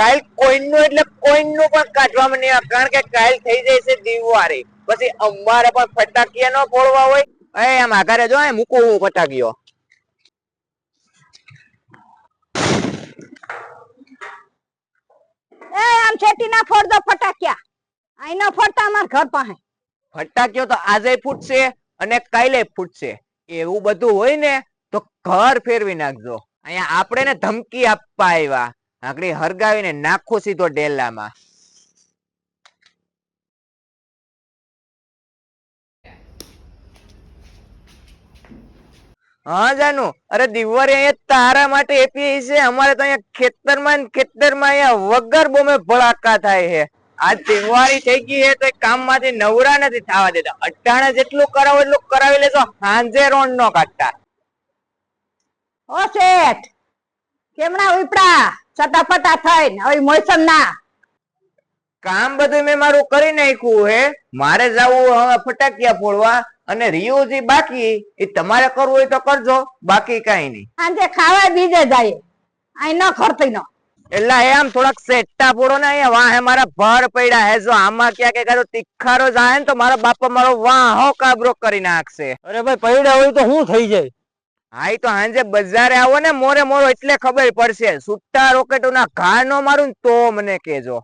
કાલ કોઈનું એટલે કોઈનું પણ કાઢવામાં નહીં આવે. કારણ કે કાયલ થઈ જાય છે દિવાળી. પછી અમારે પણ ફટાકિયા ન ફોડવા હોય. એ આમ આઘારે જો એ મૂકું હું ફટાકીઓ એ આમ છેટી ના ફોડ દો ફટાકિયા. અહીં ના ફોડતા અમાર ઘર પાસે. ફટાકીઓ તો આજે ફૂટશે અને કાલે ફૂટશે. એવું બધું હોય ને તો ઘર ફેરવી નાખજો. અહીંયા આપણે ને ધમકી આપવા આવ્યા. આકડી હરગાવીને નાખું સીધો ડેલામાં. હા, જાનુ. અરે દિવાળી અહીંયા તારા માટે એપી છે. અમારે તો અહીંયા ખેતરમાં ખેતરમાં અહીંયા વગર બોમે ભળાકા થાય છે. આ દિવાળી થઈ ગઈ છે તો કામમાંથી નવરા નથી થવા દેતા. અટાણે જેટલું કરાવો એટલું કરાવી લેજો. હાંજે રોણ નો કાઢતા. ઓ શેઠ, કેમણા ઉપડા? ચટાપટા થઈને હવે મોસમ ના. કામ બધું મેં મારું કરી નાખ્યું હે. મારે જવું હવે ફટાકિયા ફોડવા અને રિયુ જે બાકી. એ તમારે કરવું હોય તો કરજો બાકી કઈ નહીં. સાંજે ખાવા બીજે જાય. આઈ ન ખર્ચી નો. એટલે એ આમ થોડાક સેટ્ટા ફોડો ને અહીંયા વાહે મારા ભર પડ્યા હે. જો આમાં ક્યાં કે એકાદો તીખારો જાય ને તો મારા બાપા મારો વાહો કાબરો કરી નાખશે. અરે ભાઈ પડ્યા હોય તો શું થઈ જાય? હા તો હાંજે બજારે આવો ને મોરે મોરો એટલે ખબર પડશે. સુટ્ટા રોકેટો ના ઘા નો મારું તો મને કેજો